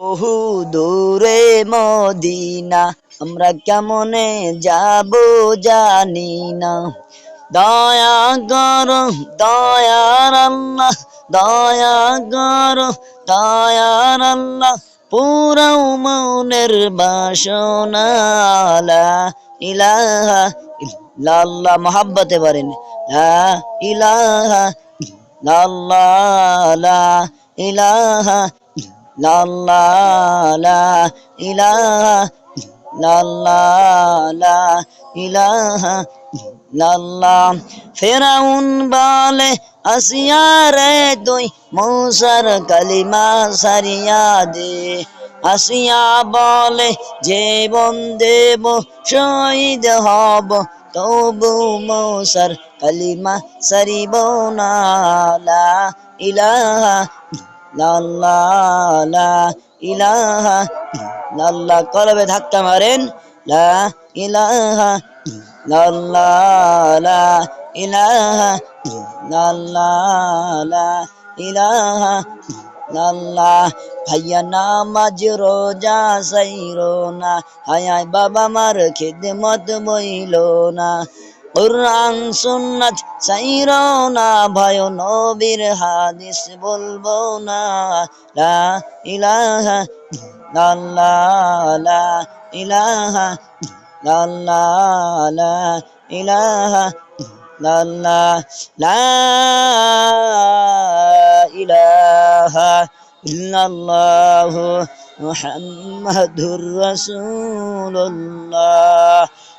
বহু দূরে মদিনা, আমরা কেমনে যাব জানি না। দয়া কর দয়ার আল্লাহ, দয়া কর দয়ার আল্লাহ, পুরাও মনের বাসনা লা ইলাহা ইল্লাল্লাহ, মহাব্বতে পারেন লা ইলাহা ইল্লাল্লাহ, লা ইলাহা লা ইলাহা ইল্লাল্লাহ লা ইলাহা ইল্লাল্লাহ, ফেরাউন বলে, আসিয়া রে তুই মৌসার কালিমা সারিয়া দে। আসিয়া বলে জীবন দেব শহীদ হব, তবু মৌসার কালিমা সারিব না। ইলাহা ইলাহা কলবে ধাক্কা মারেন। ইলাহা ইলাহা ইলাহা ভাইয়া নামাজ রোজা সাইরো না। হায় হায় বাবা মার খিদমত বইলো না। কোরআন, সুন্নাত সাইরো না ভয় নবীর হাদিস বলব না। লা ইলাহা ইল্লাল্লাহ, লা ইলাহা ইল্লাল্লাহ, লা ইলাহা ইল্লাল্লাহ, লা ইলাহা ইল্লাল্লাহ, মুহাম্মাদুর রাসূলুল্লাহ।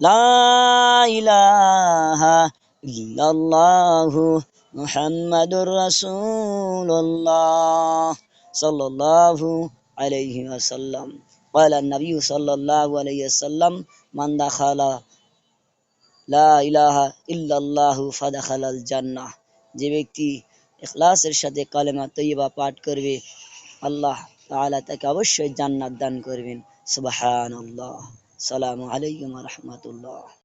لا إله إلا الله محمد رسول الله صلى الله عليه وسلم قال النبي صلى الله عليه وسلم من دخل লা ইলাহা ইল্লাল্লাহু ফাদাখালাল জান্নাহ। যে ব্যক্তি এখলাসের সাথে কালেমা তৈবা পাঠ করবে, আল্লাহ তাআলা তাকে অবশ্যই জান্নাত দান করবেন। সুবহানাল্লাহ। সালামু আলাইকুম রাহমাতুল্লাহ।